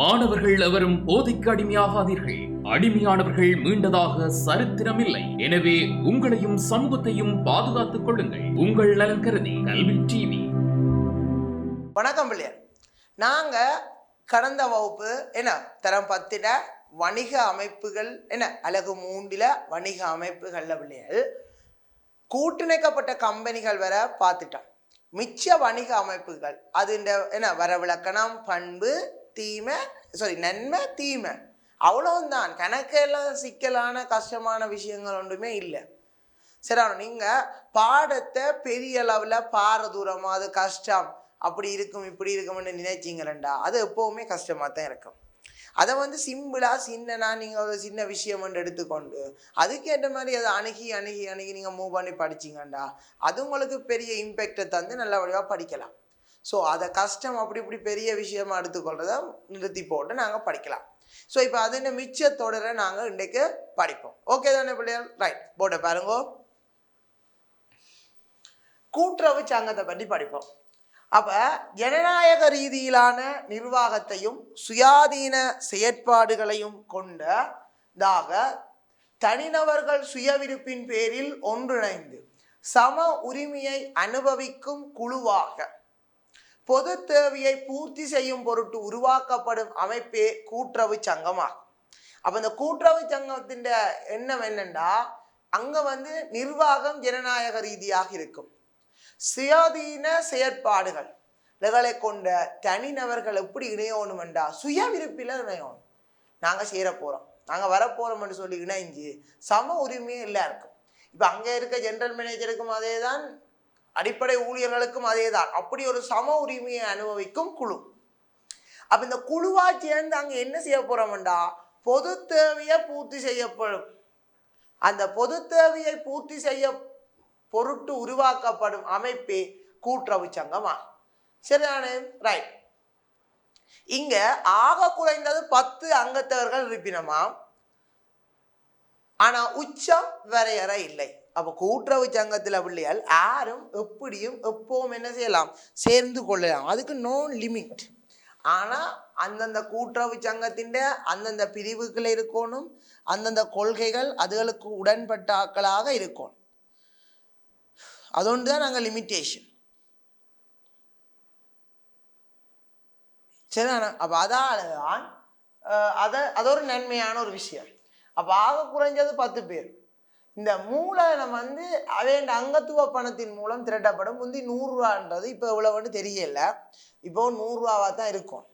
மாணவர்கள் எவரும் போதைக்கு அடிமையாகாதீர்கள். அடிமையானவர்கள் மீண்டதாக சரித்திரமில்லை. எனவே உங்களையும் சமூகத்தையும் பாதுகாத்துக் கொள்ளுங்கள். உங்கள் நலன் கருதி கல்வி டிவி. வணக்கம் பிள்ளையர் நாங்கள் கடந்த வகுப்பு என்ன தரம் பத்தில வணிக அமைப்புகள் என்ன அழகு மூன்றில் வணிக அமைப்புகளில் பிள்ளைகள் கூட்டிணைக்கப்பட்ட கம்பெனிகள் வர பார்த்துட்டோம். மிச்ச வணிக அமைப்புகள் அது இந்த என்ன வரவிலக்கணம் பண்பு தீமை சாரி நன்மை தீமை. அவ்வளவுதான் கணக்கெல்லாம் சிக்கலான கஷ்டமான விஷயங்கள் ஒன்றுமே இல்லை. சரி நீங்கள் பாடத்தை பெரிய அளவில் பாரதூரமாக அது கஷ்டம் அப்படி இருக்கும் இப்படி இருக்கும்னு நினைச்சிங்களேண்டா. அது எப்போவுமே கஷ்டமாக தான் இருக்கும். அதை வந்து சிம்பிளாக சின்னனா நீங்கள் ஒரு சின்ன விஷயம் ஒன்று எடுத்துக்கொண்டு அதுக்கேற்ற மாதிரி அதை அணுகி அணுகி அணுகி நீங்கள் மூவ் பண்ணி படிச்சிங்கண்டா. அது உங்களுக்கு பெரிய இம்பேக்டை தந்து நல்லபடியாக படிக்கலாம். ஸோ அதை கஷ்டம் அப்படி இப்படி பெரிய விஷயமா எடுத்துக்கொள்கிறத நிறுத்தி போட்டு நாங்கள் படிக்கலாம். ஸோ இப்போ அதில் மிச்ச தொடரை நாங்கள் இன்றைக்கு படிப்போம். ஓகே தானே பிள்ளைகள்? ரைட் போட்ட பாருங்க. கூட்டுறவு சங்கத்தை பற்றி படிப்போம். அப்போ ஜனநாயக ரீதியிலான நிர்வாகத்தையும் சுயாதீன செயற்பாடுகளையும் கொண்டதாக தனிநபர்கள் சுயவிருப்பின் பேரில் ஒன்றிணைந்து சம உரிமையை அனுபவிக்கும் குழுவாக பொது தேவையை பூர்த்தி செய்யும் பொருட்டு உருவாக்கப்படும் அமைப்பே கூட்டுறவு சங்கமாகும். அப்போ இந்த கூட்டுறவு சங்கத்தின் எண்ணம் என்னென்னா அங்கே வந்து நிர்வாகம் ஜனநாயக ரீதியாக இருக்கும். சுயாதீன செயற்பாடுகள் இதுகளை கொண்ட தனிநபர்கள் எப்படி இணையணுமெண்டா சுய விருப்பில் இணையணும். நாங்கள் சேர போகிறோம் நாங்கள் வரப்போகிறோம்னு சொல்லி இணைஞ்சு சம உரிமையும் எல்லாருக்கும் இப்போ அங்கே இருக்க ஜென்ரல் மேனேஜருக்கும் அதே தான் அடிப்படை ஊழியர்களுக்கும் அதே தான் அப்படி ஒரு சம உரிமையை அனுபவிக்கும் குழு. அப்போ இந்த குழுவா சேர்ந்து அங்கே என்ன செய்ய போகிறோம்டா பொது தேவையை பூர்த்தி செய்யப்படும். அந்த பொது தேவையை பூர்த்தி செய்ய பொருட்டு உருவாக்கப்படும் அமைப்பே கூட்டுறவு சங்கமா சரிதானே? ரைட் இங்க ஆக குறைந்தது பத்து அங்கத்தவர்கள் இருப்பினமாம். ஆனா உச்சம் வரையறை இல்லை. அப்போ கூட்டுறவு சங்கத்தில் பிள்ளையால் யாரும் எப்படியும் எப்பவும் என்ன செய்யலாம்? சேர்ந்து கொள்ளலாம். அதுக்கு நோ லிமிட் ஆனால் அந்தந்த கூட்டுறவு சங்கத்தின் அந்தந்த பிரிவுகள் இருக்கணும். அந்தந்த கொள்கைகள் அதுகளுக்கு உடன்பட்டாக்களாக இருக்கணும். அதோண்டு தான் நாங்கள் லிமிட்டேஷன் சரிதானே? அப்போ அதான் அதை அது ஒரு நன்மையான ஒரு விஷயம். அப்போ ஆக குறைஞ்சது பத்து பேர். இந்த மூலதனம் வந்து அவைண்ட அங்கத்துவ பணத்தின் மூலம் திரட்டப்படும். முந்தி நூறுரூவான்றது இப்போ இவ்வளவுன்னு தெரியல. இப்போ நூறுரூவாவாக தான் இருக்கும்.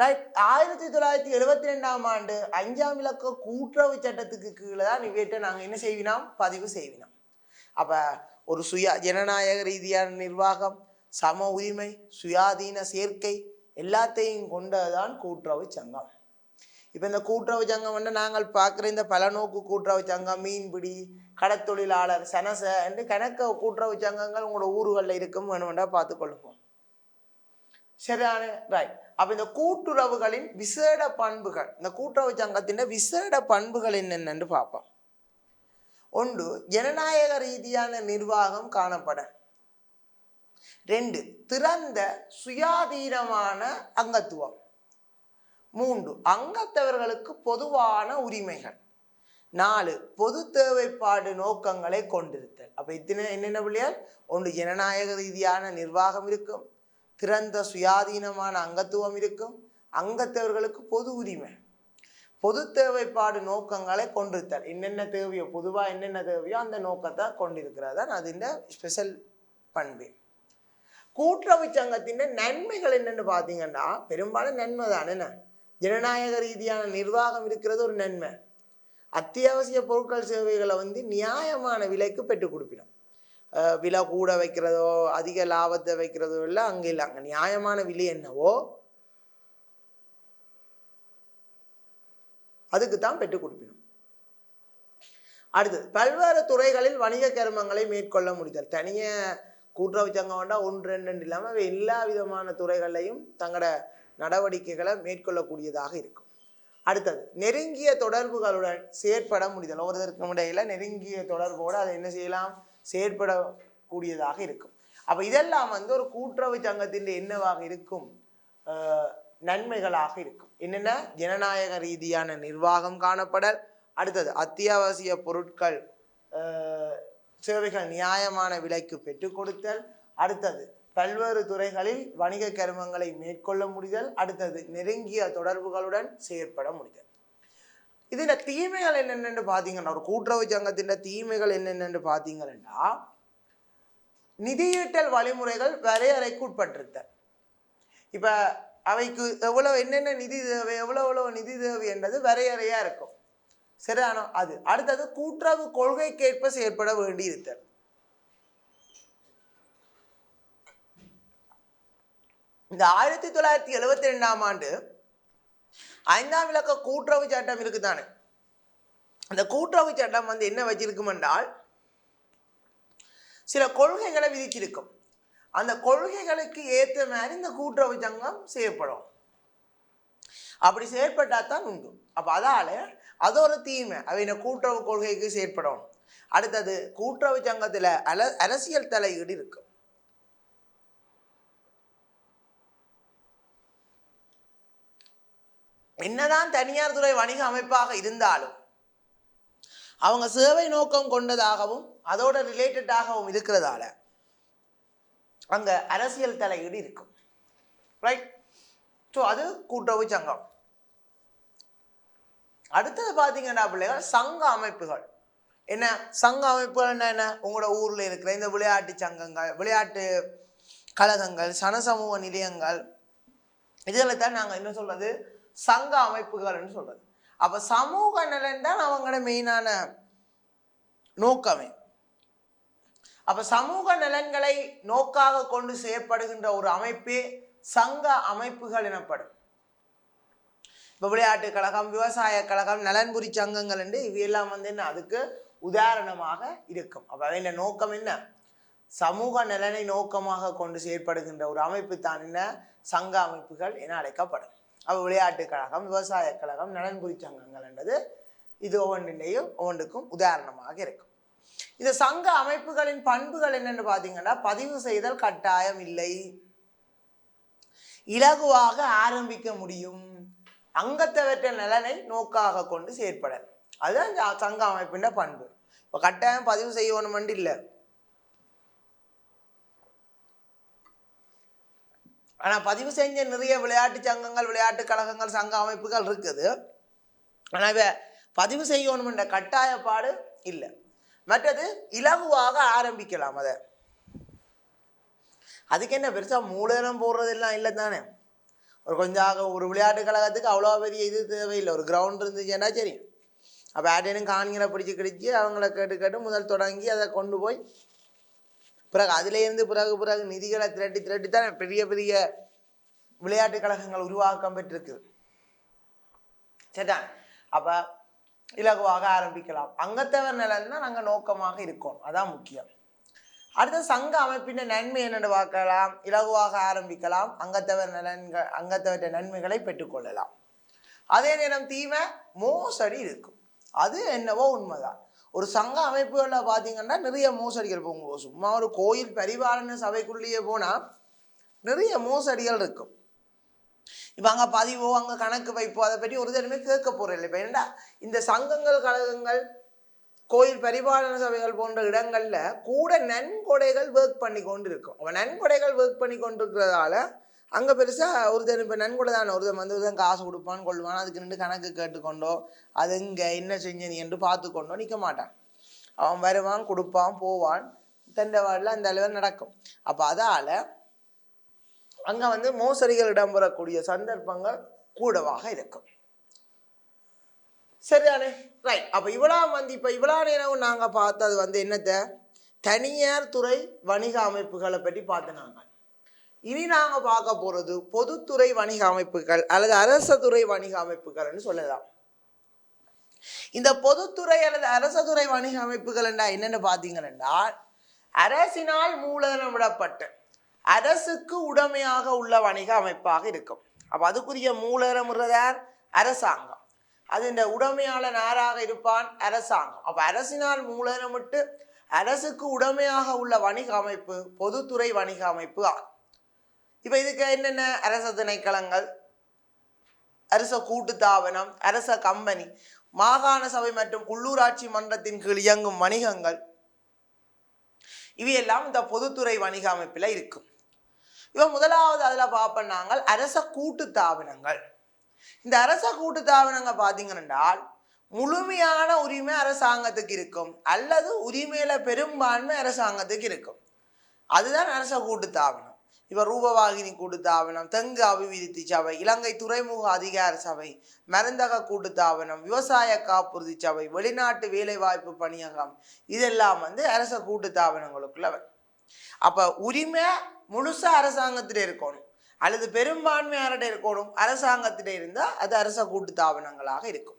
ரைட் ஆயிரத்தி தொள்ளாயிரத்தி எழுபத்தி ரெண்டாம் ஆண்டு அஞ்சாம் இலக்க கூட்டுறவு சட்டத்துக்கு கீழே தான் இவற்றை நாங்கள் என்ன செய்வினோம்? பதிவு செய்வினோம். அப்போ ஒரு சுய ஜனநாயக ரீதியான நிர்வாகம் சம உரிமை சுயாதீன சேர்க்கை எல்லாத்தையும் கொண்டதுதான் கூட்டுறவு சங்கம். இப்போ இந்த கூட்டுறவு சங்கம் வந்து நாங்கள் பார்க்குற இந்த பலநோக்கு கூட்டுறவு சங்கம் மீன்பிடி கடத்தொழிலாளர் சனச என்று கணக்க கூட்டுறவு சங்கங்கள் உங்களோட ஊர்களில் இருக்கும் வேணுமெண்டா பார்த்து கொள்ளுவோம் ரைட் அப்போ இந்த கூட்டுறவுகளின் விசேட பண்புகள் இந்த கூட்டுறவு சங்கத்தின் விசேட பண்புகள் என்னென்னு பார்ப்போம். ஒன்று ஜனநாயக ரீதியான நிர்வாகம் காணப்பட. ரெண்டு திறந்த சுயாதீனமான அங்கத்துவம். மூன்று அங்கத்தவர்களுக்கு பொதுவான உரிமைகள். நாலு பொது தேவைப்பாடு நோக்கங்களை கொண்டிருத்தல். அப்போ இத்தனை என்னென்ன பிள்ளையால் ஒன்று ஜனநாயக ரீதியான நிர்வாகம் இருக்கும். திறந்த சுயாதீனமான அங்கத்துவம் இருக்கும். அங்கத்தவர்களுக்கு பொது உரிமை. பொது தேவைப்பாடு நோக்கங்களை கொண்டிருத்தல். என்னென்ன தேவையோ பொதுவாக என்னென்ன தேவையோ அந்த நோக்கத்தை கொண்டிருக்கிறது. தான் அதிൻ്റെ ஸ்பெஷல் பண்பு. கூட்டுறவு சங்கத்தின் நன்மைகள் என்னென்னு பார்த்தீங்கன்னா பெரும்பாலும் நன்மை தானே. ஜனநாயக ரீதியான நிர்வாகம் இருக்கிறது ஒரு நன்மை. அத்தியாவசிய பொருட்கள் சேவைகளை வந்து நியாயமான விலைக்கு பெற்றுக் கொடுப்பிடும் அஹ் விலை கூட வைக்கிறதோ அதிக லாபத்தை வைக்கிறதோ இல்லை அங்கே இல்லை. அங்கே நியாயமான விலை என்னவோ அதுக்கு தான் பெற்றுக் கொடுப்பிடும் அடுத்தது பல்வேறு துறைகளில் வணிக கருமங்களை மேற்கொள்ள முடிதல். தனிய கூட்டுறவு சங்கம் வேண்டாம் ஒன்று ரெண்டு இல்லாமல் எல்லா விதமான துறைகளையும் தங்களோட நடவடிக்கைகளை மேற்கொள்ளக்கூடியதாக இருக்கும். அடுத்தது நெருங்கிய தொடர்புகளுடன் செயற்பட முடிதல். ஒருவருக்கும் இடையில நெருங்கிய தொடர்போடு அதை என்ன செய்யலாம்? செயற்படக்கூடியதாக இருக்கும். அப்போ இதெல்லாம் வந்து ஒரு கூட்டுறவு சங்கத்தின் என்னவாக இருக்கும்? அஹ் நன்மைகளாக இருக்கும். என்னென்ன? ஜனநாயக ரீதியான நிர்வாகம் காணப்படல். அடுத்தது அத்தியாவசிய பொருட்கள் சேவைகள் நியாயமான விலைக்கு பெற்றுக் கொடுத்தல். அடுத்தது பல்வேறு துறைகளில் வணிக கருமங்களை மேற்கொள்ள முடிதல் அடுத்தது நெருங்கிய தொடர்புகளுடன் செயற்பட முடிதல். இதில் தீமைகள் என்னென்னு பார்த்தீங்கன்னா ஒரு கூட்டுறவு சங்கத்தின் தீமைகள் என்னென்னு பார்த்தீங்கன்னா நிதியீட்டல் வழிமுறைகள் வரையறைக்கு உட்பட்டிருத்தல். இப்போ அவைக்கு எவ்வளோ என்னென்ன நிதி தேவை எவ்வளோ எவ்வளோ நிதி தேவை என்றது வரையறையாக இருக்கும். சரியானோ அது. அடுத்தது கூட்டுறவு கொள்கைக்கேற்ப செயற்பட வேண்டி இருத்தல் இந்த ஆயிரத்தி தொள்ளாயிரத்தி எழுவத்தி ரெண்டாம் ஆண்டு ஐந்தாம் விளக்க கூட்டுறவு சட்டம் இருக்குதானே? அந்த கூட்டுறவு சட்டம் வந்து என்ன வச்சிருக்கும் என்றால் சில கொள்கைகளை விதிச்சிருக்கும் அந்த கொள்கைகளுக்கு ஏற்ற மாதிரி இந்த கூட்டுறவு சங்கம் செயற்படும். அப்படி செயற்பட்டால் தான் உண்டு. அப்போ அதால் அது ஒரு தீமை. அவை இந்த கூட்டுறவு கொள்கைக்கு செயற்படும். அடுத்தது கூட்டுறவு சங்கத்தில் அல அரசியல் தலையீடு இருக்கும். என்னதான் தனியார் துறை வணிக அமைப்பாக இருந்தாலும் அவங்க சேவை நோக்கம் கொண்டதாகவும் அதோட ரிலேட்டடாகவும் இருக்கிறதால அங்க அரசியல் தலையீடு இருக்கும். ரைட் ஸோ அது கூட்டுறவு சங்கம். அடுத்தது பார்த்தீங்கன்னா பிள்ளைகள் சங்க அமைப்புகள். என்ன? சங்க அமைப்புகள் என்ன? உங்களோட ஊர்ல இருக்கிற இந்த விளையாட்டு சங்கங்கள் விளையாட்டு கழகங்கள் சனசமூக நிலையங்கள் இதில் தான் நாங்கள் என்ன சொல்றது? சங்க அமைப்புகள்னு சொல்றது. அப்ப சமூக நலன் தான் அவங்களோட மெயினான நோக்கமே. அப்ப சமூக நலன்களை நோக்காக கொண்டு செயற்படுகின்ற ஒரு அமைப்பே சங்க அமைப்புகள் எனப்படும். இப்ப விளையாட்டு கழகம் விவசாய கழகம் நலன்புரி சங்கங்கள் என்று இவையெல்லாம் வந்து என்ன அதுக்கு உதாரணமாக இருக்கும். அப்ப என்ன நோக்கம் என்ன? சமூக நலனை நோக்கமாக கொண்டு செயற்படுகின்ற ஒரு அமைப்பு தான் என்ன? சங்க அமைப்புகள் என அழைக்கப்படும். அப்போ விளையாட்டு கழகம் விவசாய கழகம் நலன்புரி சங்கங்கள் என்றது இது ஒவ்வொன்றிலையும் ஒவ்வொன்றுக்கும் உதாரணமாக இருக்கும். இந்த சங்க அமைப்புகளின் பண்புகள் என்னென்னு பார்த்தீங்கன்னா பதிவு செய்தல் கட்டாயம் இல்லை. இலகுவாக ஆரம்பிக்க முடியும். அங்கத்தவற்ற நலனை நோக்காக கொண்டு செயற்பட அதுதான் இந்த சங்க அமைப்பின் பண்பு. இப்போ கட்டாயம் பதிவு செய்யணுமென்று இல்லை. ஆனா பதிவு செஞ்ச நிறைய விளையாட்டு சங்கங்கள் விளையாட்டு கழகங்கள் சங்க அமைப்புகள் இருக்குது. ஆனா இவை பதிவு செய்யணுமென்ற கட்டாயப்பாடு இல்லை. மற்றது இலகுவாக ஆரம்பிக்கலாம் அதை. அதுக்கு என்ன பெருசா மூலதனம் போடுறதெல்லாம் இல்லை தானே. ஒரு கொஞ்சம் ஒரு விளையாட்டு கழகத்துக்கு அவ்வளோ பெரிய இது தேவையில்லை. ஒரு கிரவுண்ட் இருந்துச்சுன்னா சரி. அப்போ யார்டேனும் காணிகளை பிடிச்சி கிடிச்சு அவங்கள கேட்டு கேட்டு முதல் தொடங்கி அதை கொண்டு போய் பிறகு அதிலேருந்து பிறகு பிறகு நிதிகளை திரட்டி திரட்டி தான் பெரிய பெரிய விளையாட்டு கழகங்கள் உருவாக்கம் பெற்றிருக்கு. சரிதா? அப்போ இலகுவாக ஆரம்பிக்கலாம். அங்கத்தவர் நலன் தான் நாங்கள் நோக்கமாக இருக்கோம். அதான் முக்கியம். அடுத்த சங்க அமைப்பின் நன்மை என்னென்னு பார்க்கலாம். இலகுவாக ஆரம்பிக்கலாம். அங்கத்தவர் நலன்கள் அங்கத்தவற்ற நன்மைகளை பெற்றுக்கொள்ளலாம். அதே நேரம் தீமை மோசடி இருக்கும். அது என்னவோ உண்மைதான். ஒரு சங்க அமைப்புகளில் பார்த்தீங்கன்னா நிறைய மோசடிகள் போகும். சும்மா ஒரு கோயில் பரிபாலன சபைக்குள்ளேயே போனால் நிறைய மோசடிகள் இருக்கும். இப்போ அங்கே பதிவோ அங்கே கணக்கு வைப்போ அதை பற்றி ஒரு தடவை கேட்க போகிறதில்லை இப்போ ஏன்டா இந்த சங்கங்கள் கழகங்கள் கோயில் பரிபாலன சபைகள் போன்ற இடங்களில் கூட நன்கொடைகள் ஒர்க் பண்ணி கொண்டு இருக்கும் அவன் நன்கொடைகள் ஒர்க் பண்ணி கொண்டு இருக்கிறதால அங்கே பெருசாக ஒருத்தர் இப்போ நன்கொடை தானே ஒருத்தன் வந்து ஒருத்தன் காசு கொடுப்பான் கொள்வான். அதுக்கு நின்று கணக்கு கேட்டுக்கொண்டோ அது இங்கே என்ன செஞ்ச நீ என்று பார்த்து கொண்டோ நிற்க மாட்டான். அவன் வருவான் கொடுப்பான் போவான். தண்டவாடில் அந்த அளவில் நடக்கும். அப்போ அதால் அங்கே வந்து மோசடிகள் இடம்பெறக்கூடிய சந்தர்ப்பங்கள் கூடவாக இருக்கும். சரிதானே? ரைட் அப்போ இவ்வளோ வந்து இப்போ இவ்வளோ நேரம் நாங்கள் பார்த்தது வந்து என்னத்தை? தனியார் துறை வணிக அமைப்புகளை பற்றி பார்த்து நாங்கள் இனி நாங்கள் பார்க்க போகிறது பொதுத்துறை வணிக அமைப்புகள் அல்லது அரச துறை வணிக அமைப்புகள்னு சொல்லலாம். இந்த பொதுத்துறை அல்லது அரச துறை வணிக அமைப்புகள் என்னென்னு பார்த்தீங்கன்னா அரசினால் மூலதனம் அரசுக்கு உடைமையாக உள்ள வணிக அமைப்பாக இருக்கும். அப்போ அதுக்குரிய மூலதனம் அரசாங்கம். அது இந்த உடமையாளன் யாராக இருப்பான்? அரசாங்கம். அப்போ அரசினால் மூலதனமிட்டு அரசுக்கு உடைமையாக உள்ள வணிக அமைப்பு பொதுத்துறை வணிக அமைப்பு ஆகும். இப்போ இதுக்கு என்னென்ன அரச திணைக்களங்கள்? அரச கூட்டுத்தாபனம் அரச கம்பெனி மாகாண சபை மற்றும் உள்ளூராட்சி மன்றத்தின் கீழ் இயங்கும் வணிகங்கள். இவையெல்லாம் இந்த பொதுத்துறை வணிக அமைப்பில் இருக்கும். இவன் முதலாவது அதில் பார்ப்போம் அரச கூட்டுத்தாபனங்கள் இந்த அரச கூட்டுத்தாபனங்கள் பார்த்தீங்கன்னால் முழுமையான உரிமை அரசாங்கத்துக்கு இருக்கும். அல்லது உரிமையில பெரும்பான்மை அரசாங்கத்துக்கு இருக்கும். அதுதான் அரச கூட்டுத்தாபனம் இவர் ரூபவாகினி கூட்டுத்தாபனம் தெங்கு அபிவிருத்தி சபை இலங்கை துறைமுக அதிகார சபை மருந்தக கூட்டுத்தாபனம் விவசாய காப்புறுதி சபை வெளிநாட்டு வேலைவாய்ப்பு பணியகம். இதெல்லாம் வந்து அரச கூட்டுத்தாபனங்களுக்குள்ள வரும் அப்போ உரிமை முழுசா அரசாங்கத்தில் இருக்கணும். அல்லது பெரும்பான்மையாரிட இருக்கணும். அரசாங்கத்திட்ட இருந்தால் அது அரச கூட்டுத்தாபனங்களாக இருக்கும்.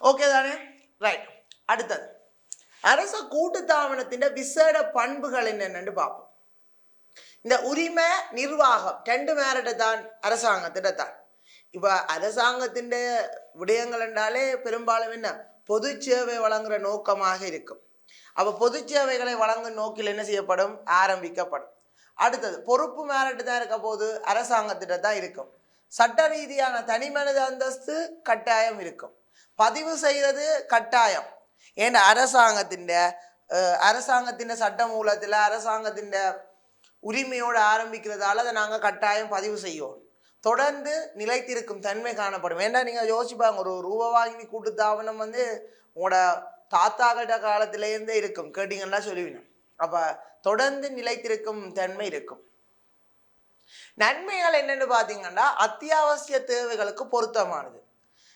ஓகே தானே? ரைட் அடுத்தது. அரச கூட்டுத்தாபனத்தின் விசேட பண்புகள் என்னென்னு பார்ப்போம் இந்த உரிமை நிர்வாகம் ரெண்டு மேரிட்ட தான் அரசாங்கத்திட்ட தான். இப்போ அரசாங்கத்தின் விடயங்கள் என்றாலே பெரும்பாலும் என்ன? பொது சேவை வழங்குற நோக்கமாக இருக்கும். அப்போ பொது சேவைகளை வழங்கும் நோக்கில் என்ன செய்யப்படும்? ஆரம்பிக்கப்படும். அடுத்தது பொறுப்பு மேரிட்டு தான் இருக்க போது அரசாங்கத்திட்ட தான் இருக்கும். சட்ட ரீதியான தனி மனித அந்தஸ்து கட்டாயம் இருக்கும். பதிவு செய்கிறது கட்டாயம். ஏன்னா அரசாங்கத்தின் அரசாங்கத்தின் சட்ட மூலத்தில் அரசாங்கத்தின் உரிமையோடு ஆரம்பிக்கிறதால அதை நாங்கள் கட்டாயம் பதிவு செய்வோம். தொடர்ந்து நிலைத்திருக்கும் தன்மை காணப்படும். ஏன்னா நீங்கள் யோசிப்பாங்க ஒரு ரூபா வாங்கி கூட்டு கூட்டுத்தாபனம் வந்து உங்களோட தாத்தா கட்ட காலத்திலேருந்தே இருக்கும். கேட்டிங்கன்னா சொல்லுவீங்க. அப்போ தொடர்ந்து நிலைத்திருக்கும் தன்மை இருக்கும். நன்மைகள் என்னன்னு பார்த்தீங்கன்னா அத்தியாவசிய தேவைகளுக்கு பொருத்தமானது.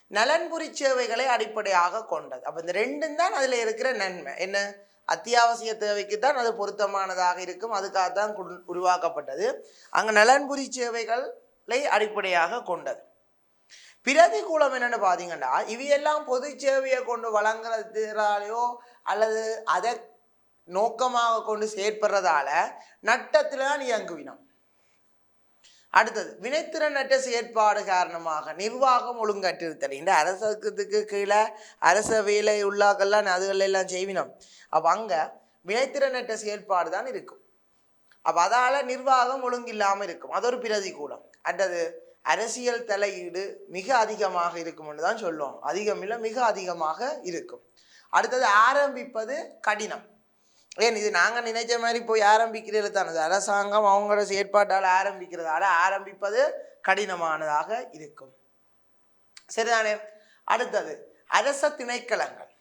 நலன்புரி சேவைகளை அடிப்படையாக கொண்டது. அப்போ இந்த ரெண்டும் தான் அதில் இருக்கிற நன்மை. என்ன? அத்தியாவசிய தேவைக்கு தான் அது பொருத்தமானதாக இருக்கும். அதுக்காக தான் உருவாக்கப்பட்டது. அங்கே நலன்புரி சேவைகளை அடிப்படையாக கொண்டது. பிரதிகூலம் என்னென்னு பார்த்தீங்கன்னா இவையெல்லாம் பொது சேவையை கொண்டு வழங்குறதுனாலையோ அல்லது அதை நோக்கமாக கொண்டு செயற்படுறதால நட்டத்தில் தான் இயங்குவினம். அடுத்தது வினைத்திறனற்ற செயற்பாடு காரணமாக நிர்வாகம் ஒழுங்கற்றிருத்தல் இந்த அரசுக்கு கீழே அரச வேலை உள்ளாக்கெல்லாம் அதுகள் எல்லாம் செய்வினோம். அப்போ அங்கே வினைத்திறனற்ற செயற்பாடு தான் இருக்கும். அப்போ அதால் நிர்வாகம் ஒழுங்கில்லாமல் இருக்கும். அது ஒரு பிரதி கூடம். அடுத்தது அரசியல் தலையீடு மிக அதிகமாக இருக்கும்னு தான் சொல்லுவோம். அதிகம் இல்லை மிக அதிகமாக இருக்கும். அடுத்தது ஆரம்பிப்பது கடினம். ஏன் இது நாங்கள் நினைச்ச மாதிரி போய் ஆரம்பிக்கிறது தானது அரசாங்கம் அவங்களோட செயற்பாட்டால் ஆரம்பிக்கிறதால ஆரம்பிப்பது கடினமானதாக இருக்கும். சரிதானே? அடுத்தது அரச திணைக்களங்கள்.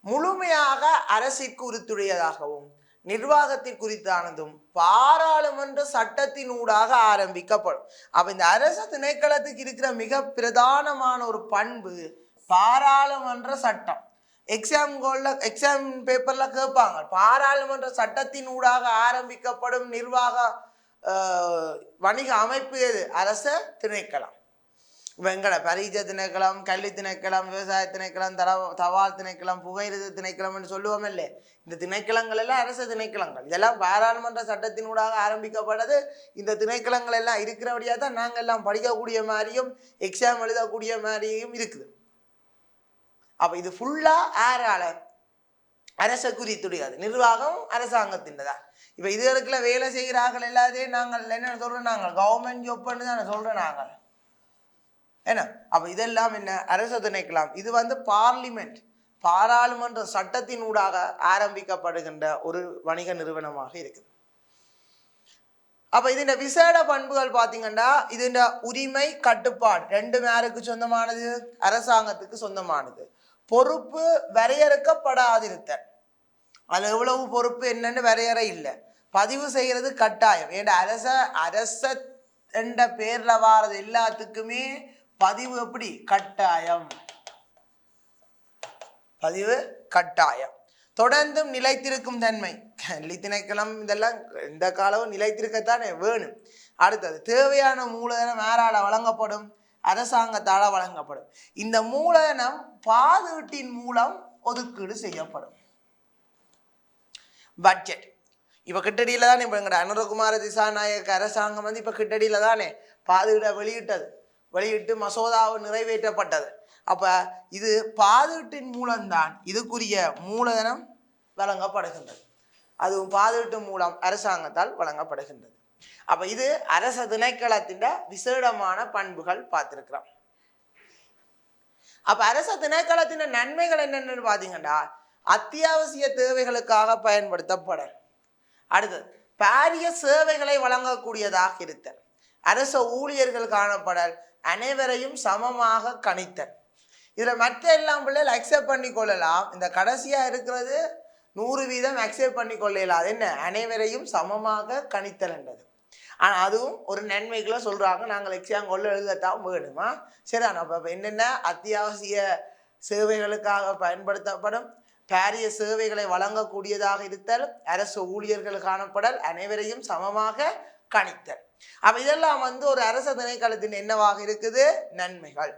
முழுமையாக அரசிற்கு உரித்துடையதாகவும் நிர்வாகத்தின் குறித்தானதும் பாராளுமன்ற சட்டத்தினூடாக ஆரம்பிக்கப்படும். அப்ப இந்த அரச திணைக்களத்துக்கு இருக்கிற மிக பிரதானமான ஒரு பண்பு பாராளுமன்ற சட்டம். எக்ஸாம் கோல்ல எக்ஸாம் பேப்பர்ல கேட்பாங்க பாராளுமன்ற சட்டத்தின் ஊடாக ஆரம்பிக்கப்படும் நிர்வாக வணிக அமைப்பு எது? அரச திணைக்களம். வெங்கட பரீட்சை திணைக்களம் கல்வி திணைக்களம் விவசாய திணைக்களம் தர தவால் திணைக்களம் புகையிரத திணைக்களம்னு சொல்லுவோம் இல்லை இந்த திணைக்களங்கள் எல்லாம் அரச திணைக்களங்கள். இதெல்லாம் பாராளுமன்ற சட்டத்தினூடாக ஆரம்பிக்கப்பட்டது. இந்த திணைக்களங்கள் எல்லாம் இருக்கிறபடியாக தான் நாங்கள் எல்லாம் படிக்கக்கூடிய மாதிரியும் எக்ஸாம் எழுதக்கூடிய மாதிரியும் இருக்குது. அப்போ இது ஃபுல்லாக ஆரால அரச குறித்துடையாது நிர்வாகம் அரசாங்கத்தின் தான் இப்போ இதுகளுக்குள்ள வேலை செய்கிறார்கள் எல்லாத்தையும் நாங்கள். என்னென்ன சொல்கிறோம் நாங்கள்? கவர்மெண்ட் ஜாப்னு தான் சொல்கிறேன் நாங்கள். என்ன? அப்போ இதெல்லாம் என்ன? அரசு துணைக்கலாம். இது வந்து பார்லிமெண்ட் பாராளுமன்ற சட்டத்தினூடாக ஆரம்பிக்கப்படுகின்ற ஒரு வணிக நிறுவனமாக இருக்குது. அப்போ இதன் விசேட பண்புகள் பார்த்தீங்கன்னா இதன் உரிமை கட்டுப்பாடு. ரெண்டு யாருக்கு சொந்தமானது? அரசாங்கத்துக்கு சொந்தமானது. பொறுப்பு வரையறுக்கப்படாதிருத்தல். அதுல எவ்வளவு பொறுப்பு என்னன்னு வரையறை இல்லை. பதிவு செய்யறது கட்டாயம். ஏன்னா அரச அரச என்ற பேர்ல வாரது எல்லாத்துக்குமே பதிவு எப்படி? கட்டாயம். பதிவு கட்டாயம். தொடர்ந்தும் நிலைத்திருக்கும் தன்மை. கல்வி திணைக்களம் இதெல்லாம் இந்த காலமும் நிலைத்திருக்கத்தானே வேணும். அடுத்தது தேவையான மூலதனம் யாரால வழங்கப்படும்? அரசாங்கத்தால் வழங்கப்படும். இந்த மூலதனம் பாதீட்டின் மூலம் ஒதுக்கீடு செய்யப்படும். பட்ஜெட் இப்போ கிட்டடியில் தானே இப்போ எங்கட அனுரகுமார திசாநாயக்க அரசாங்கம் வந்து இப்போ கிட்டடியில தானே பாதுகிட வெளியிட்டது. வெளியிட்டு மசோதாவை நிறைவேற்றப்பட்டது. அப்போ இது பாதுகிட்டின் மூலம்தான் இதுக்குரிய மூலதனம் வழங்கப்படுகின்றது. அதுவும் பாதுகிட்டு மூலம் அரசாங்கத்தால் வழங்கப்படுகின்றது. அப்ப இது அரச திணைக்களத்தின் விசேடமான பண்புகள் பார்த்துருக்குறோம். அப்ப அரச திணைக்களத்தின் நன்மைகள் என்னென்னு பார்த்தீங்கன்னா அத்தியாவசிய தேவைகளுக்காக பயன்படுத்தப்படும். அடுத்தது பாரிய சேவைகளை வழங்கக்கூடியதாக இருத்தல். அரச ஊழியர்கள் காணப்படல் அனைவரையும் சமமாக கணித்தல். இதுல மற்ற எல்லாம் பிள்ளைகள் அக்செப்ட் பண்ணி கொள்ளலாம். இந்த கடைசியா இருக்கிறது நூறு வீதம் அக்செப்ட் பண்ணி கொள்ளலாம். அது என்ன? அனைவரையும் சமமாக கணித்தல் என்றது. ஆனால் அதுவும் ஒரு நன்மைகளை சொல்கிறாங்க நாங்கள் எக்ஸாம் கொள்ள எழுதத்தான் வேணுமா? சரி அப்ப இப்போ என்னென்ன? அத்தியாவசிய சேவைகளுக்காக பயன்படுத்தப்படும். பாரிய சேவைகளை வழங்கக்கூடியதாக இருத்தல் அரசு ஊழியர்கள் காணப்படல் அனைவரையும் சமமாக கணித்தல். அப்போ இதெல்லாம் வந்து ஒரு அரச திணைக்களத்தின் என்னவாக இருக்குது? நன்மைகள்.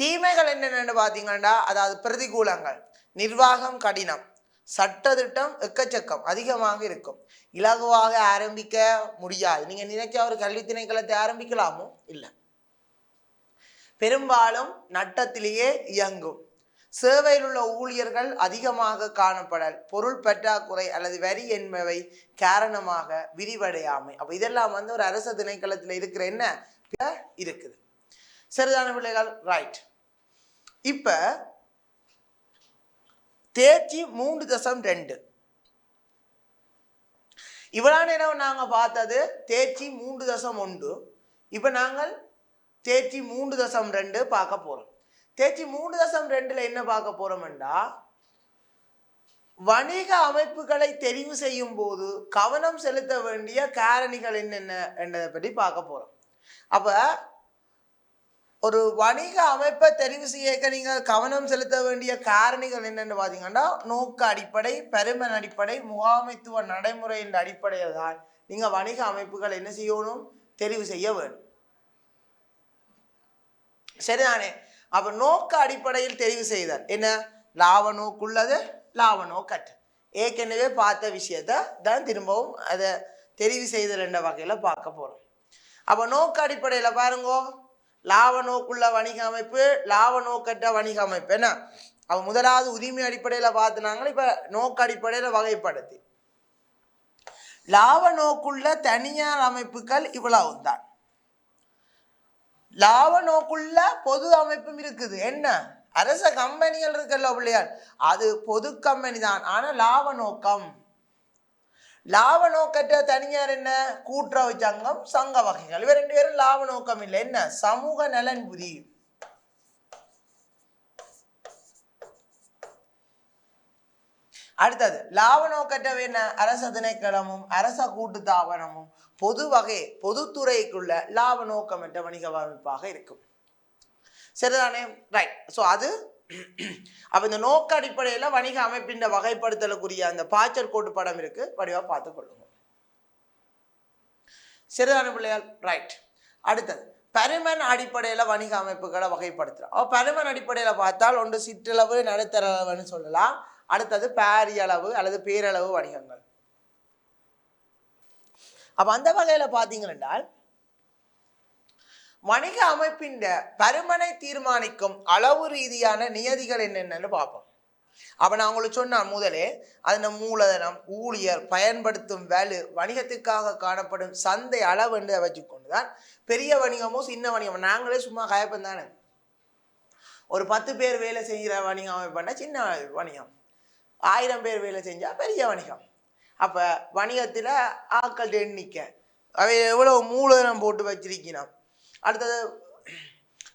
தீமைகள் என்னென்னு பார்த்தீங்கன்னா அதாவது பிரதிகூலங்கள் நிர்வாகம் கடினம். சட்டத்திட்டம் எக்கச்சக்கம் அதிகமாக இருக்கும். இலகுவாக ஆரம்பிக்க முடியாது. நீங்கள் நினைச்ச ஒரு கல்வி திணைக்களத்தை ஆரம்பிக்கலாமோ? இல்லை. பெரும்பாலும் நட்டத்திலேயே இயங்கும். சேவையில் உள்ள ஊழியர்கள் அதிகமாக காணப்படல் பொருள் பற்றாக்குறை அல்லது வரி என்பவை காரணமாக விரிவடையாமை. அப்போ இதெல்லாம் வந்து ஒரு அரச திணைக்களத்தில் இருக்கிற என்ன? இருக்குது. சரிதான பிள்ளைகள்? ரைட் இப்போ தேர்ச்சி மூன்று தசம் ரெண்டு. இவ்வளோ நேரம் நாங்கள் பார்த்தது? தேர்ச்சி மூன்று தசம் ஒன்று. இப்போ நாங்கள் தேர்ச்சி மூன்று தசம் ரெண்டு பார்க்க போகிறோம் தேர்ச்சி மூன்று தசம் ரெண்டில் என்ன பார்க்க போகிறோம்டா வணிக அமைப்புகளை தெரிவு செய்யும் போது கவனம் செலுத்த வேண்டிய காரணிகள் என்னென்ன என்றதை பற்றி பார்க்க போகிறோம் அப்போ ஒரு வணிக அமைப்பை தெரிவு செய்ய நீங்கள் கவனம் செலுத்த வேண்டிய காரணிகள் என்னென்னு பார்த்தீங்கன்னா நோக்க அடிப்படை பெருமன் அடிப்படை முகாமைத்துவ நடைமுறை என்ற அடிப்படையில் தான் நீங்கள் வணிக அமைப்புகள் என்ன செய்யணும்? தெரிவு செய்ய வேண்டும். சரிதானே? அப்ப நோக்க அடிப்படையில் தெரிவு செய்தார் என்ன? லாப நோக்குள்ளது லாப நோக்கற்ற. ஏற்கனவே பார்த்த விஷயத்த தான் திரும்பவும் அதை தெரிவு செய்தல் என்ற வகையில் பார்க்க போகிறோம். அப்போ நோக்க அடிப்படையில் பாருங்கோ. லாப நோக்குள்ள வணிக அமைப்பு லாப நோக்கற்ற வணிக அமைப்பு. என்ன? அவன் முதலாவது உரிமை அடிப்படையில் பார்த்துனாங்களே இப்போ நோக்கு அடிப்படையில் வகைப்படுத்தி. லாப நோக்குள்ள தனியார் அமைப்புகள் இவ்வளவு தான் லாப நோக்குள்ள பொது அமைப்பும் இருக்குது. என்ன? அரச கம்பெனிகள் இருக்குல்ல பிள்ளையார். அது பொது கம்பெனி தான் ஆனால் லாப நோக்கம் லாப நோக்கற்ற தனியார் என்ன? கூட்டுறவு சங்கம் சங்க வகைகள். இவர் ரெண்டு பேரும் லாப நோக்கம் இல்லை. என்ன? சமூக நலன் புரி அடுத்தது லாப நோக்கற்றவை என்ன? அரச திணைக்களமும் அரச கூட்டு தாபனமும் பொது வகை பொதுத்துறைக்குள்ள லாப நோக்கமற்ற வணிக அமைப்பாக இருக்கும். சரிதானே? ரைட் ஸோ அது அப்போ இந்த நோக்க அடிப்படையில் வணிக அமைப்பின் வகைப்படுத்தலுக்குரிய அந்த பாய்ச்சல் கோட்டு படம் இருக்கு. வடிவாக பார்த்துக்கொள்ளுங்க சிறுதான பிள்ளையால் ரைட் அடுத்தது பருமன் அடிப்படையில் வணிக அமைப்புகளை வகைப்படுத்துகிறோம் அப்போ பருமன் அடிப்படையில் பார்த்தால் ஒன்று சிற்றளவு நடுத்தர அளவுன்னு சொல்லலாம். அடுத்தது பேரியளவு அல்லது பேரளவு வணிகங்கள். அப்போ அந்த வகையில் பார்த்தீங்கன்னா வணிக அமைப்பின் பருமனை தீர்மானிக்கும் அளவு ரீதியான நியதிகள் என்னென்னு பார்ப்போம். அப்ப நான் உங்களுக்கு சொன்னான் முதலே அதன் மூலதனம் ஊழியர் பயன்படுத்தும் வலு வணிகத்துக்காக காணப்படும் சந்தை அளவு என்று வச்சுக்கொண்டு தான் பெரிய வணிகமோ சின்ன வணிகமும். நாங்களே சும்மா கயப்பம் தானே? ஒரு பத்து பேர் வேலை செய்கிற வணிகம் அமைப்புனா சின்ன வணிகம். ஆயிரம் பேர் வேலை செஞ்சால் பெரிய வணிகம். அப்போ வணிகத்தில் ஆட்கள் எண்ணிக்கை. அவை எவ்வளோ மூலதனம் போட்டு வச்சிருக்கணும் அடுத்தது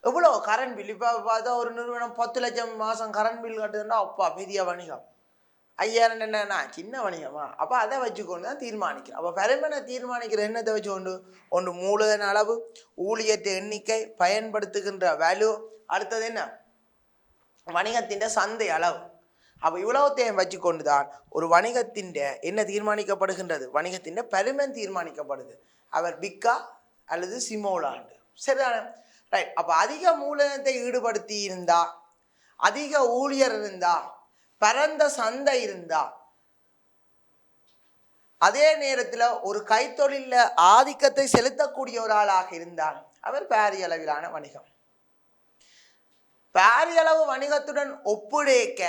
எவ்வளோ கரண்ட் பில் இப்போ பார்த்தா ஒரு நிறுவனம் பத்து லட்சம் மாதம் கரண்ட் பில் கட்டுதுன்னா அப்பா பெரிய வணிகம். ஐயாயிரம் என்னன்னா சின்ன வணிகமா? அப்போ அதை வச்சுக்கொண்டு தான் தீர்மானிக்கிறோம். அப்போ பெருமனை தீர்மானிக்கிற என்னத்தை வச்சுக்கொண்டு? ஒன்று மூலதன அளவு ஊழியத்தை எண்ணிக்கை பயன்படுத்துகின்ற வேல்யூ அடுத்தது என்ன? வணிகத்தின் சந்தை அளவு. அப்போ இவ்வளவுத்தையும் வச்சுக்கொண்டு தான் ஒரு வணிகத்தின் என்ன தீர்மானிக்கப்படுகின்றது? வணிகத்தின் பெருமன் தீர்மானிக்கப்படுது. அவர் பிக்கா அல்லது சிமோலாண்டு சரிதானே? ரைட் அப்போ அதிக மூலதனத்தை ஈடுபடுத்தி இருந்தா அதிக ஊழியர் இருந்தா பரந்த சந்தை இருந்தா அதே நேரத்தில் ஒரு கைத்தொழிலில் ஆதிக்கத்தை செலுத்தக்கூடிய ஒரு ஆளாக இருந்தால் அவர் பாரிய அளவிலான வணிகம். பாரியளவு வணிகத்துடன் ஒப்புழைக்க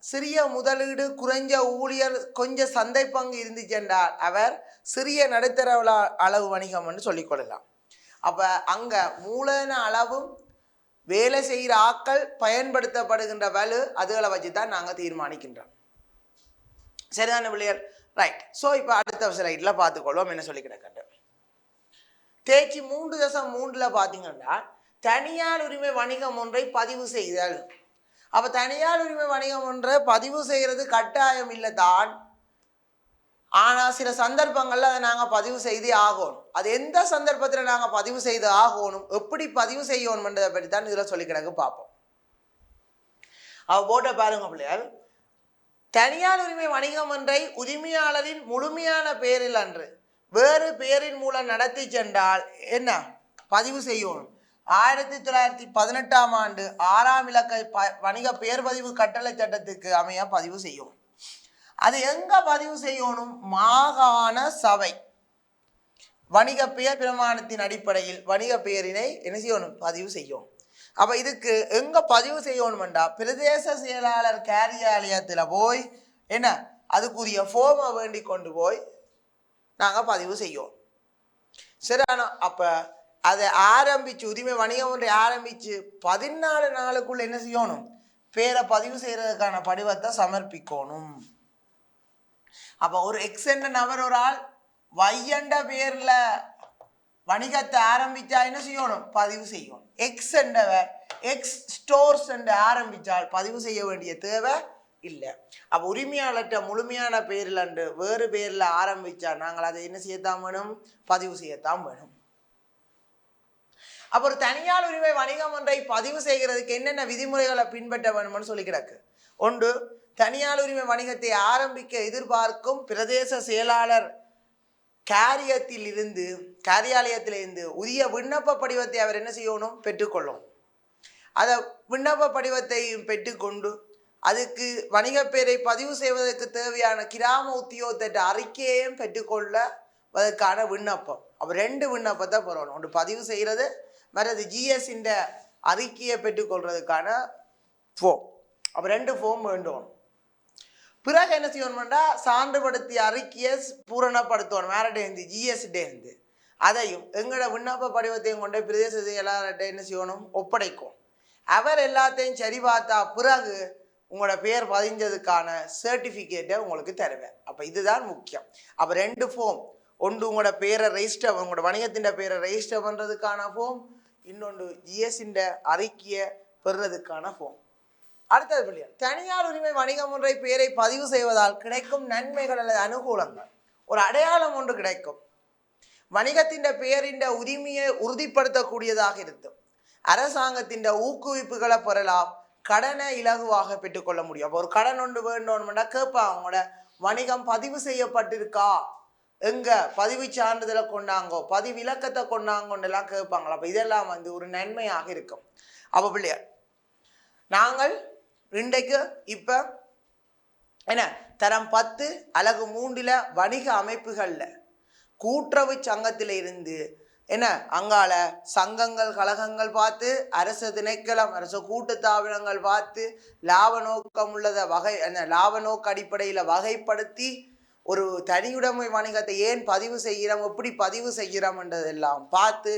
சிறிய முதலீடு குறைஞ்ச ஊழியர் கொஞ்சம் சந்தை பங்கு இருந்துச்சென்றால் அவர் சிறிய நடுத்தர அளவு வணிகம் என்று சொல்லிக்கொள்ளலாம் அப்போ அங்கே மூலதன அளவும் வேலை செய்கிற ஆக்கள் பயன்படுத்தப்படுகின்ற வலு அதுகளை வச்சு தான் நாங்கள் தீர்மானிக்கின்றோம். சரிதான பிள்ளையர் ரைட் ஸோ இப்போ அடுத்த ஸ்லைடில் பார்த்துக்கொள்வோம். என்ன சொல்லி கிடக்கட்டும் தேய்ச்சி மூன்று தசம் மூன்றில் பார்த்தீங்கன்னா தனியார் உரிமை வணிகம் ஒன்றை பதிவு செய்தல். அப்போ தனியார் உரிமை வணிகம் ஒன்றை பதிவு செய்கிறது கட்டாயம் இல்லை தான் ஆனால் சில சந்தர்ப்பங்களில் அதை நாங்கள் பதிவு செய்தே ஆகணும். அது எந்த சந்தர்ப்பத்தில் நாங்கள் பதிவு செய்து ஆகணும் எப்படி பதிவு செய்யணும்ன்றதை பற்றி தான் இதில் சொல்லி கிடக்கு பார்ப்போம். அவ போட்ட பாருங்க பிள்ளையார் தனியார் உரிமை வணிகம் ஒன்றை உரிமையாளரின் முழுமையான பெயரில் அன்று வேறு பெயரின் மூலம் நடத்தி சென்றால் என்ன? பதிவு செய்யணும். ஆயிரத்தி தொள்ளாயிரத்தி பதினெட்டாம் ஆண்டு ஆறாம் இலக்க ப- வணிக பெயர் பதிவு கட்டளை சட்டத்துக்கு அமைய பதிவு செய்யும் அது எங்கே பதிவு செய்யணும்? மாகாண சபை. வணிக பெயர் பிரமாணத்தின் அடிப்படையில் வணிக பெயரினை என்ன செய்யணும்? பதிவு செய்யும் அப்போ இதுக்கு எங்கே பதிவு செய்யணும்டா பிரதேச செயலாளர் காரியாலயத்தில் போய் என்ன? அதுக்குரிய ஃபோமை வேண்டி கொண்டு போய் நாங்கள் பதிவு செய்யோம் சரியானோ அப்போ அதை ஆரம்பிச்சு உரிமை வணிகம் ஒன்றை ஆரம்பித்து பதினாலு நாளுக்குள்ளே என்ன செய்யணும்? பேரை பதிவு செய்கிறதுக்கான படிவத்தை சமர்ப்பிக்கணும். அப்போ ஒரு எக்ஸ் என்ற நபர் ஒரு ஆள் வையண்ட பேரில் வணிகத்தை ஆரம்பித்தா என்ன செய்யணும்? பதிவு செய்யணும். எக்ஸ் என்றவர் எக்ஸ் ஸ்டோர்ஸ் என்று ஆரம்பித்தால் பதிவு செய்ய வேண்டிய தேவை இல்லை. அப்போ உரிமையாளர்கிட்ட முழுமையான பேரில் அன்று வேறு பேரில் ஆரம்பித்தா நாங்கள் அதை என்ன செய்யத்தான் வேணும்? பதிவு செய்யத்தான் வேணும். அப்போ ஒரு தனியார் உரிமை வணிகம் ஒன்றை பதிவு செய்கிறதுக்கு என்னென்ன விதிமுறைகளை பின்பற்ற வேணும்னு சொல்லி கிடக்கு. ஒன்று தனியார் உரிமை வணிகத்தை ஆரம்பிக்க எதிர்பார்க்கும் பிரதேச செயலாளர் காரியத்தில் இருந்து காரியாலயத்திலிருந்து உரிய விண்ணப்ப படிவத்தை அவர் என்ன செய்யணும்? பெற்றுக்கொள்ளும். அதை விண்ணப்ப படிவத்தையும் பெற்றுக்கொண்டு அதுக்கு வணிக பெயரை பதிவு செய்வதற்கு தேவையான கிராம உத்தியோகத்திட்ட அறிக்கையையும் பெற்றுக்கொள்ள அதற்கான விண்ணப்பம். அப்போ ரெண்டு விண்ணப்பத்தை போடணும் ஒன்று பதிவு செய்கிறது மற்றது ஜிஎஸ்இன்ற அறிக்கையை பெற்றுக்கொள்றதுக்கான ஃபோம் அப்போ ரெண்டு ஃபோம் வேண்டும். பிறகு என்ன செய்யணும்னா சான்றுபடுத்தி அறிக்கையை பூரணப்படுத்தணும் வேறடேந்து ஜிஎஸ்டேந்து அதையும் எங்களோட விண்ணப்ப படிவத்தையும் கொண்டு பிரதேச செயலாளர்கிட்ட என்ன செய்யணும்? ஒப்படைக்கும். அவர் எல்லாத்தையும் சரி பார்த்தா பிறகு உங்களோட பேர் பதிஞ்சதுக்கான சர்டிஃபிகேட்டை உங்களுக்கு தருவேன். அப்போ இதுதான் முக்கியம். அப்போ ரெண்டு ஃபோம் ஒன்று உங்களோட பேரை ரெஜிஸ்டர் உங்களோட வணிகத்தின் பேரை ரெஜிஸ்டர் பண்ணுறதுக்கான ஃபோம் இன்னொன்று ஜிஎஸ்இன்ற அறிக்கையை பெறுறதுக்கான ஃபோம் அடுத்தது பிள்ளையார் தனியார் உரிமை வணிகம் ஒன்றை பெயரை பதிவு செய்வதால் கிடைக்கும் நன்மைகள் அல்லது அனுகூலங்கள். ஒரு அடையாளம் ஒன்று கிடைக்கும். வணிகத்தின் பெயரின் உரிமையை உறுதிப்படுத்தக்கூடியதாக இருக்கும். அரசாங்கத்தின் ஊக்குவிப்புகளை பெறலாம். கடனை இலகுவாக பெற்றுக்கொள்ள முடியும். அப்போ ஒரு கடன் ஒன்று வேணும்னா கேட்பா அவங்களோட வணிகம் பதிவு செய்யப்பட்டிருக்கா? எங்க? பதிவு சான்றிதழை கொண்டாங்கோ? பதிவு இலக்கத்தை கொண்டாங்கன்னு எல்லாம் கேட்பாங்களா? அப்போ இதெல்லாம் வந்து ஒரு நன்மையாக இருக்கும். அப்போ பிள்ளையார் நாங்கள் இன்றைக்கு இப்போ என்ன? தரம் பத்து அலகு மூன்றில் வணிக அமைப்புகளில். கூட்டுறவு சங்கத்தில் இருந்து என்ன? அங்கால சங்கங்கள் கழகங்கள் பார்த்து அரசு திணைக்களம் அரசு கூட்டுத்தாபனங்கள் பார்த்து லாப நோக்கம் உள்ளதை வகை என்ன லாப நோக்க அடிப்படையில் வகைப்படுத்தி ஒரு தனியுடைமை வணிகத்தை ஏன் பதிவு செய்கிறோம்? எப்படி பதிவு செய்கிறோம்ன்றதெல்லாம் பார்த்து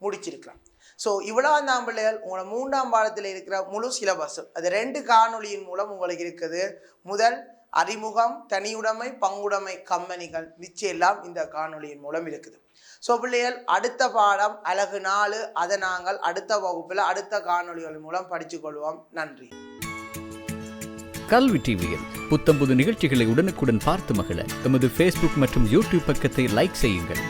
முடிச்சிருக்கிறோம் ஸோ இவ்வளோ தான் பிள்ளைகள் உங்களோட மூன்றாம் பாடத்தில் இருக்கிற முழு சிலபஸ் அது ரெண்டு காணொலியின் மூலம் உங்களுக்கு இருக்குது. முதல் அறிமுகம் தனியுடைமை பங்குடைமை கம்பெனிகள் நிச்சயம் எல்லாம் இந்த காணொலியின் மூலம் இருக்குது. ஸோ பிள்ளைகள் அடுத்த பாடம் அழகு நாலு அதை நாங்கள் அடுத்த வகுப்பில் அடுத்த காணொளிகள் மூலம் படித்துக்கொள்வோம் நன்றி. கல்வி டிவியில் புத்தம்புது நிகழ்ச்சிகளை உடனுக்குடன் பார்த்து மகிழ எமது ஃபேஸ்புக் மற்றும் யூடியூப் பக்கத்தை லைக் செய்யுங்கள்.